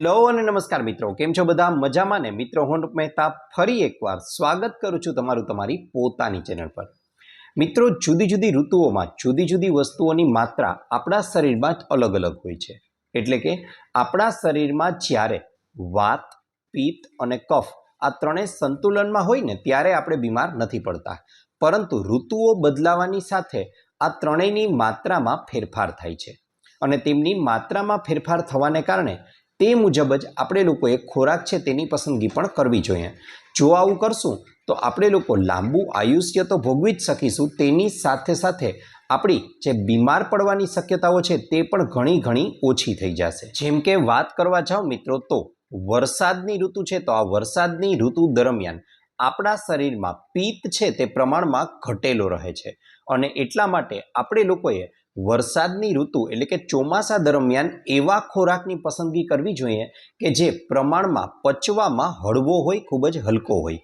Hello અને નમસ્કાર મિત્રો. કેમ છો બધા? મજામાં ને? મિત્રો, હું મહેતા ફરી એકવાર સ્વાગત કરું છું તમારું તમારી પોતાની ચેનલ પર. મિત્રો જુદી જુદી ઋતુઓમાં જુદી જુદી વસ્તુઓની માત્રા આપણા શરીરમાં જ અલગ અલગ હોય છે. એટલે કે આપણા શરીરમાં જ્યારે વાત, પિત્ત અને કફ આ ત્રણેય સંતુલનમાં હોય ને, ત્યારે આપણે બીમાર નથી પડતા. પરંતુ ઋતુઓ બદલાવાની સાથે આ ત્રણેયની માત્રામાં ફેરફાર થાય છે. અને તેમની માત્રામાં ફેરફાર થવાને કારણે તે મુજબ જ આપણે લોકોએ ખોરાક છે તેની પસંદગી પણ કરવી જોઈએ. જો આવું કરશું, તો આપણે લોકો લાંબુ આયુષ્ય તો ભોગવી જ શકીશું. તેની સાથે સાથે આપણી જે બીમાર પડવાની શક્યતાઓ છે તે પણ ઘણી ઘણી ઓછી થઈ જશે. જેમ કે વાત કરવા જાઓ મિત્રો, તો વરસાદની ઋતુ છે, તો આ વરસાદની ઋતુ દરમિયાન આપણા શરીરમાં પિત્ત છે તે પ્રમાણમાં ઘટેલો રહે છે. અને એટલા માટે આપણે લોકોએ વરસાદની ઋતુ એટલે કે ચોમાસા દરમિયાન એવા ખોરાકની પસંદગી કરવી જોઈએ કે જે પ્રમાણમાં પચવામાં હળવો હોય, ખૂબ જ હલકો હોય.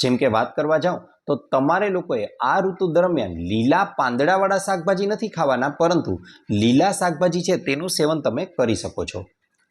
જેમ કે વાત કરવા જાઉં તો તમારે લોકોએ આ ઋતુ દરમિયાન લીલા પાંદડાવાળા શાકભાજી નથી ખાવાના, પરંતુ લીલા શાકભાજી છે તેનું સેવન તમે કરી શકો છો.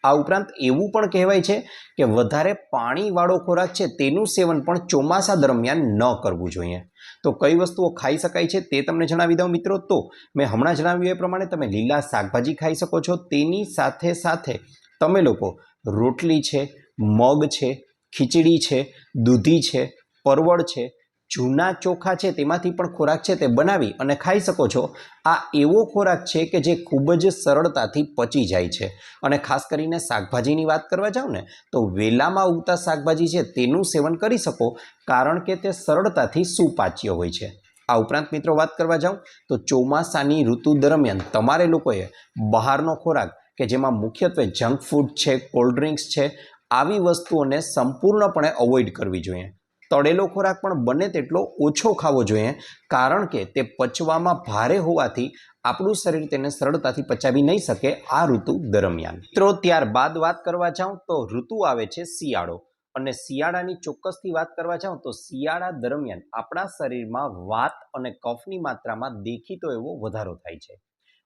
આ ઉપરાંત એવું પણ કહેવાય છે કે વધારે પાણીવાળો ખોરાક છે તેનું સેવન પણ ચોમાસા દરમિયાન ન કરવું જોઈએ. તો કઈ વસ્તુઓ ખાઈ શકાય છે તે તમને જણાવી દઉં મિત્રો? તો મેં હમણાં જણાવ્યું એ પ્રમાણે તમે લીલા શાકભાજી ખાઈ શકો છો. તેની સાથે સાથે તમે લોકો રોટલી છે, મગ છે, ખીચડી છે, દૂધી છે, પરવળ છે જૂના ચોખા છે તેમાંથી પણ ખોરાક છે તે બનાવી અને ખાઈ શકો છો. આ એવો ખોરાક છે કે જે ખૂબ જ સરળતાથી પચી જાય છે. અને ખાસ કરીને શાકભાજીની વાત કરવા જાઓ ને, તો વેલામાં ઉગતા શાકભાજી છે તેનું સેવન કરી શકો, કારણ કે તે સરળતાથી સુપાચ્ય હોય છે. આ ઉપરાંત મિત્રો વાત કરવા જાઉં તો ચોમાસાની ઋતુ દરમિયાન તમારે લોકોએ બહારનો ખોરાક, કે જેમાં મુખ્યત્વે જંક ફૂડ છે, કોલ્ડ ડ્રિંક્સ છે, આવી વસ્તુઓને સંપૂર્ણપણે અવોઇડ કરવી જોઈએ. તળેલો ખોરાક પણ બને તેટલો ઓછો ખાવો જોઈએ, કારણ કે તે પચવામાં ભારે હોવાથી આપણું શરીર તેને સરળતાથી પચાવી નહીં શકે આ ઋતુ દરમિયાન. મિત્રો, ત્યારબાદ વાત કરવા જાઉં તો ઋતુ આવે છે શિયાળો. અને શિયાળાની ચોક્કસથી વાત કરવા જાઉં તો શિયાળા દરમિયાન આપણા શરીરમાં વાત અને કફની માત્રામાં દેખીતો એવો વધારો થાય છે.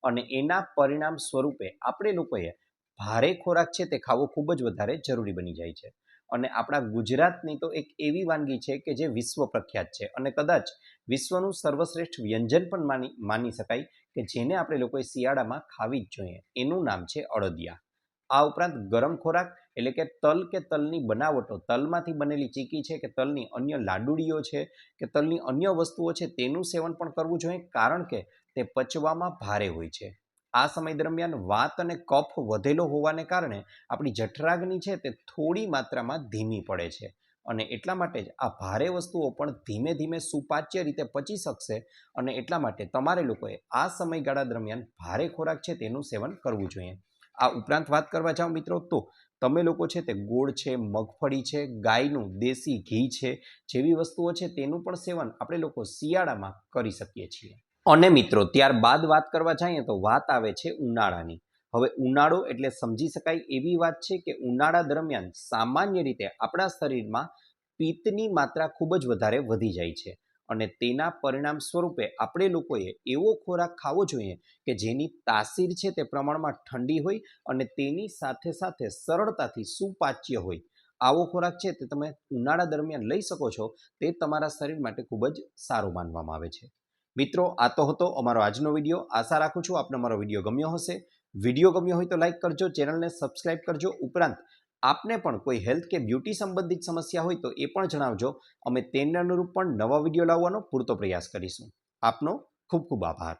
અને એના પરિણામ સ્વરૂપે આપણે લોકોએ ભારે ખોરાક છે તે ખાવો ખૂબ જ વધારે જરૂરી બની જાય છે. અને આપણા ગુજરાતની તો એક એવી વાનગી છે કે જે વિશ્વ પ્રખ્યાત છે. અને કદાચ વિશ્વનું સર્વશ્રેષ્ઠ વ્યંજન પણ માની માની શકાય કે જેને આપણે લોકોએ શિયાળામાં ખાવી જ જોઈએ. એનું નામ છે અડદિયા આ ઉપરાંત ગરમ ખોરાક એટલે કે તલ કે તલની બનાવટો, તલમાંથી બનેલી ચીકી છે કે તલની અન્ય લાડુડીઓ છે કે તલની અન્ય વસ્તુઓ છે, તેનું સેવન પણ કરવું જોઈએ કારણ કે તે પચવામાં ભારે હોય છે. આ સમય દરમિયાન વાત અને કફ વધેલો હોવાને કારણે આપણી જઠરાગ્નિ છે તે થોડી માત્રામાં ધીમી પડે છે. અને એટલા માટે જ આ ભારે વસ્તુઓ પણ ધીમે ધીમે સુપાચ્ય રીતે પચી શકશે અને એટલા માટે તમારે લોકોએ આ સમયગાળા દરમિયાન ભારે ખોરાક છે તેનું સેવન કરવું જોઈએ. આ ઉપરાંત વાત કરવા જાઓ મિત્રો તો તમે લોકો છે તે ગોળ છે, મગફળી છે, ગાયનું, દેશી ઘી છે જેવી વસ્તુઓ છે તેનું પણ સેવન આપણે લોકો શિયાળામાં કરી શકીએ છીએ. અને મિત્રો, ત્યારબાદ વાત કરવા જઈએ તો વાત આવે છે ઉનાળાની. હવે ઉનાળો એટલે સમજી શકાય એવી વાત છે કે ઉનાળા દરમિયાન સામાન્ય રીતે આપણા શરીરમાં પિત્તની માત્રા ખૂબ જ વધારે વધી જાય છે અને તેના પરિણામ સ્વરૂપે આપણે લોકોએ એવો ખોરાક ખાવો જોઈએ કે જેની તાસીર છે તે પ્રમાણમાં ઠંડી હોય અને તેની સાથે સાથે સરળતાથી સુપાચ્ય હોય. આવો ખોરાક છે તે તમે ઉનાળા દરમિયાન લઈ શકો છો તે તમારા શરીર માટે ખૂબ જ સારું માનવામાં આવે છે. મિત્રો, આ તો હતો અમારો આજનો વીડિયો. આશા રાખું છું આપને અમારો વીડિયો ગમ્યો હશે. વીડિયો ગમ્યો હોય તો લાઇક કરજો, ચેનલને સબસ્ક્રાઇબ કરજો. ઉપરાંત, આપને પણ કોઈ હેલ્થ કે બ્યુટી સંબંધિત સમસ્યા હોય તો એ પણ જણાવજો. અમે તેને અનુરૂપ પણ નવા વીડિયો લાવવાનો પૂરતો પ્રયાસ કરીશું. આપનો ખૂબ ખૂબ આભાર.